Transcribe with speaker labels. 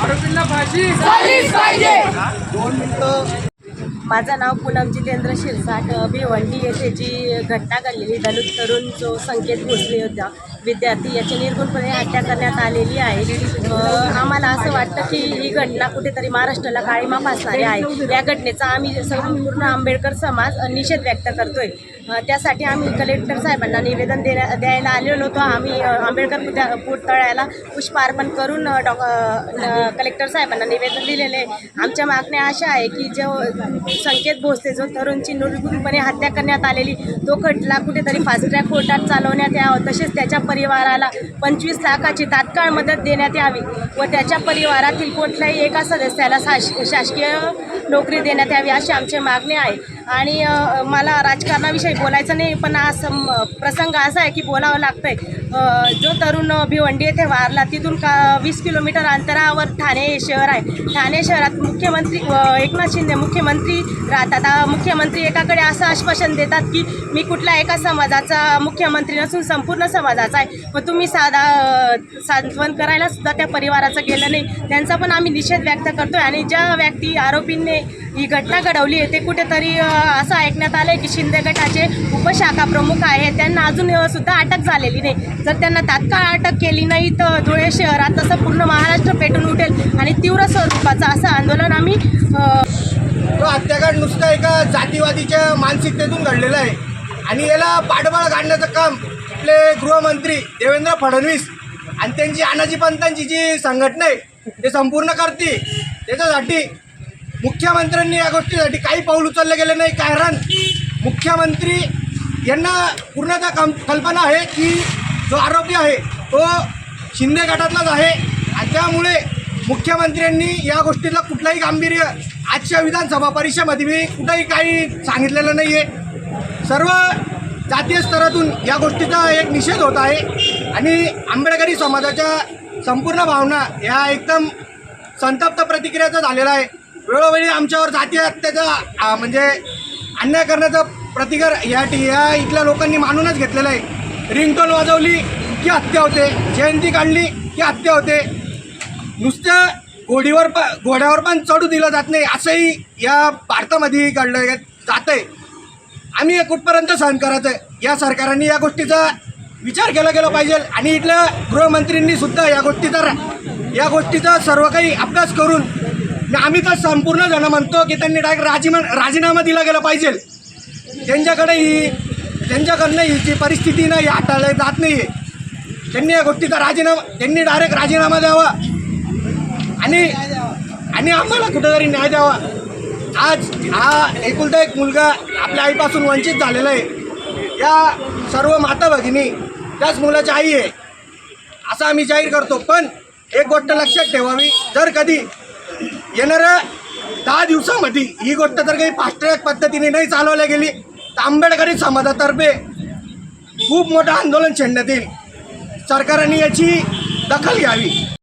Speaker 1: आरोपींना फाशी
Speaker 2: झालीच पाहिजे.
Speaker 3: दोन मिनिटं.
Speaker 4: माझं नाव पूनम जितेंद्र शिरसाट भिवंडी येथे जी घटना घडलेली दलित तरुण जो संकेत भोसले होता विद्यार्थी याची निर्गुणपणे हत्या करण्यात आलेली आहे. आम्हाला असं वाटतं की ही घटना कुठेतरी महाराष्ट्राला काळीमा फासणारी आहे. या घटनेचा आम्ही संपूर्ण आंबेडकर समाज निषेध व्यक्त करतोय. त्यासाठी आम्ही कलेक्टर साहेबांना निवेदन देण्या द्यायला आलेलो होतो आम्ही आंबेडकर पुत्या पुतळ्याला पुष्पार्पण करून डॉ कलेक्टर साहेबांना निवेदन दिलेले आमच्या मागण्या अशा आहे की जो संकेत भोसले जो तरुणची निर्गुणपणे हत्या करण्यात आलेली तो खटला कुठेतरी फास्ट ट्रॅक कोर्टात चालवण्यात यावं. तसेच त्याच्या परिवाराला पंचवीस लाखाची तात्काळ मदत देण्यात यावी व त्याच्या परिवारातील कुठल्याही एका सदस्याला शास शासकीय नोकरी देण्यात यावी अशी आमची मागणी आहे. आणि मला राजकारणाविषयी बोलायचं नाही पण आज प्रसंग असा आहे की बोलावं लागतंय. जो तरुण भिवंडी येथे वारला तिथून का वीस किलोमीटर अंतरावर ठाणे हे शहर आहे. ठाणे शहरात मुख्यमंत्री एकनाथ शिंदे मुख्यमंत्री राहतात. मुख्यमंत्री एकाकडे असं आश्वासन देतात की मी कुठल्या एका समाजाचा मुख्यमंत्री नसून संपूर्ण समाजाचा आहे. मग तुम्ही साधा सांत्वन करायला सुद्धा त्या परिवाराचं गेलं नाही. त्यांचा पण आम्ही निषेध व्यक्त करतो आणि ज्या व्यक्ती आरोपींनी ही घटना घडवली आहे. ते कुठेतरी असं ऐकण्यात आलं आहे की शिंदे गटाचे उपशाखा प्रमुख आहे त्यांना अजून सुद्धा अटक झालेली नाही. जर त्यांना तात्काळ अटक केली नाही तर धुळे शहरात तसं पूर्ण महाराष्ट्र पेटून उठेल आणि तीव्र स्वरूपाचं असं आंदोलन आम्ही
Speaker 3: तो हत्याकांड नुसतं एका जातीवादीच्या मानसिकतेतून घडलेलं आहे. आणि याला पाठबळ काढण्याचं काम आपले गृहमंत्री देवेंद्र फडणवीस आणि त्यांची अनाजी पंतांची जी संघटना आहे ते संपूर्ण करते त्याच्यासाठी मुख्यमंत्र्यांनी या गोष्टीसाठी काही पाऊल उचललं गेलं नाही. कारण मुख्यमंत्री यांना पूर्णतः कम कल्पना आहे की जो आरोपी आहे तो शिंदे गटातलाच आहे. आणि त्यामुळे मुख्यमंत्र्यांनी या गोष्टीला कुठलाही गांभीर्य आजच्या विधानसभा परिषदेमध्ये मी कुठंही काही सांगितलेलं नाही आहे सर्व जातीय स्तरातून या गोष्टीचा एक निषेध होत आहे. आणि आंबेडकरी समाजाच्या संपूर्ण भावना ह्या एकदम संतप्त प्रतिक्रियाचा झालेला आहे. वेळोवेळी आमच्यावर जातीय हत्याचा म्हणजे अन्याय करण्याचा प्रतिकार या टी या इथल्या लोकांनी मानूनच घेतलेलं आहे. रिंगटोन वाजवली की हत्या होते जयंती काढली की हत्या होते. नुसतं घोडीवर प घोड्यावर पण चढू दिलं जात नाही असंही या भारतामध्ये घडलं जात आहे. आम्ही हे कुठपर्यंत सहन करायचं या सरकारांनी या गोष्टीचा विचार केला गेला पाहिजे आणि इथल्या गृहमंत्रींनी सुद्धा या गोष्टीचा या गोष्टीचा सर्व काही अभ्यास करून आम्ही तर संपूर्ण जण म्हणतो की त्यांनी डायरेक्ट राजीमा राजीनामा दिला गेला पाहिजे. त्यांच्याकडे ही त्यांच्याकडनं ही जी परिस्थिती नाही हाताळली जात नाही आहे त्यांनी या गोष्टीचा राजीनामा त्यांनी डायरेक्ट राजीनामा द्यावा. आणि आणि आम्हाला कुठेतरी न्याय द्यावा. आज हा एकुलता एक मुलगा आपल्या आईपासून वंचित झालेला आहे. या सर्व माता भगिनी त्याच मुलाची आई आहे. असं आम्ही जाहीर करतो. पण एक गोष्ट लक्षात ठेवावी. जर कधी येणाऱ्या दहा दिवसामध्ये ही गोष्ट जर काही फास्ट ट्रॅक पद्धतीने नाही चालवल्या गेली. तर आंबेडकरी समाजातर्फे खूप मोठं आंदोलन छेडण्यात येईल. सरकारने याची दखल घ्यावी.